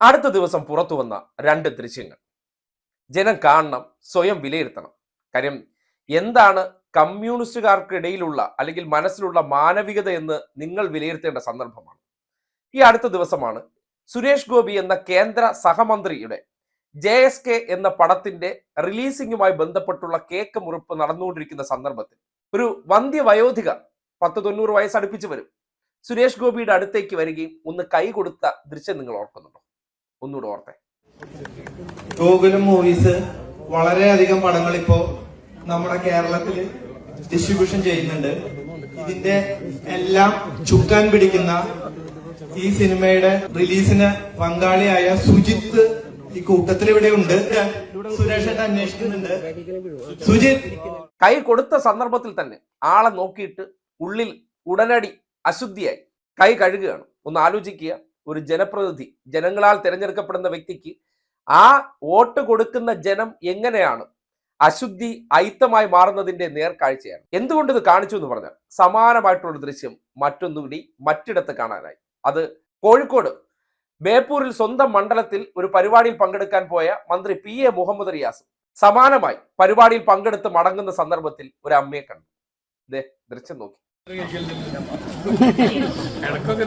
അടുത്ത ദിവസം പുറത്തു വന്ന രണ്ട് ദൃശ്യങ്ങൾ. ജനം കാണണം സ്വയം വിലയിരുത്തണം. കാര്യം എന്താണ് കമ്മ്യൂണിസ്റ്റുകാർക്കിടയിലുള്ള അല്ലെങ്കിൽ മനസ്സിലുള്ള മാനവികത എന്ന് നിങ്ങൾ വിലയിരുത്തേണ്ട സന്ദർഭമാണ്. ഈ അടുത്ത ദിവസമാണ് സുരേഷ് ഗോപി എന്ന കേന്ദ്ര സഹമന്ത്രിയുടെ ജെ എസ് കെ എന്ന പടത്തിന്റെ റിലീസിംഗുമായി ബന്ധപ്പെട്ടുള്ള കേക്ക് മുറിപ്പ് നടന്നുകൊണ്ടിരിക്കുന്ന സന്ദർഭത്തിൽ ഒരു വന്ധ്യവയോധിക പത്ത് തൊണ്ണൂറ് വയസ്സ് അടുപ്പിച്ച് വരും. സുരേഷ് ഗോപിയുടെ അടുത്തേക്ക് വരികയും ഒന്ന് കൈ കൊടുത്ത ദൃശ്യം നിങ്ങൾ ഓർക്കുന്നുണ്ടോ? ഒന്നുകൂടെ ഓർത്തെ. ഗോകുലം മൂവീസ് വളരെയധികം പടങ്ങൾ ഇപ്പോ നമ്മുടെ കേരളത്തിൽ ഡിസ്ട്രിബ്യൂഷൻ ചെയ്യുന്നുണ്ട്. ഇതിന്റെ എല്ലാം ചുക്കാൻ പിടിക്കുന്ന ഈ സിനിമയുടെ റിലീസിന് പങ്കാളിയായ സുജിത്ത് ഈ കൂട്ടത്തിൽ ഇവിടെ ഉണ്ട്. സുരേഷ് അന്വേഷിക്കുന്നുണ്ട്. സുജിത് കൈ കൊടുത്ത സന്ദർഭത്തിൽ തന്നെ ആളെ നോക്കിയിട്ട് ഉള്ളിൽ ഉടനടി അശുദ്ധിയായി. കൈ കഴുകുകയാണ്. ഒന്ന് ആലോചിക്കുക. ഒരു ജനപ്രതിനിധി ജനങ്ങളാൽ തിരഞ്ഞെടുക്കപ്പെടുന്ന വ്യക്തിക്ക് ആ വോട്ട് കൊടുക്കുന്ന ജനം എങ്ങനെയാണ്? അശുദ്ധി അയിത്തമായി മാറുന്നതിന്റെ നേർക്കാഴ്ചയാണ്. എന്തുകൊണ്ട് ഇത് കാണിച്ചു എന്ന് പറഞ്ഞാൽ സമാനമായിട്ടുള്ള ദൃശ്യം മറ്റൊന്നുകൂടി മറ്റിടത്ത് കാണാനായി. അത് കോഴിക്കോട് ബേപ്പൂരിൽ സ്വന്തം മണ്ഡലത്തിൽ ഒരു പരിപാടിയിൽ പങ്കെടുക്കാൻ പോയ മന്ത്രി പി എ മുഹമ്മദ് റിയാസ് സമാനമായി പരിപാടിയിൽ പങ്കെടുത്ത് മടങ്ങുന്ന സന്ദർഭത്തിൽ ഒരു അമ്മയെ കണ്ടു. ദൃശ്യം നോക്കി. ഇടക്കൊക്കെ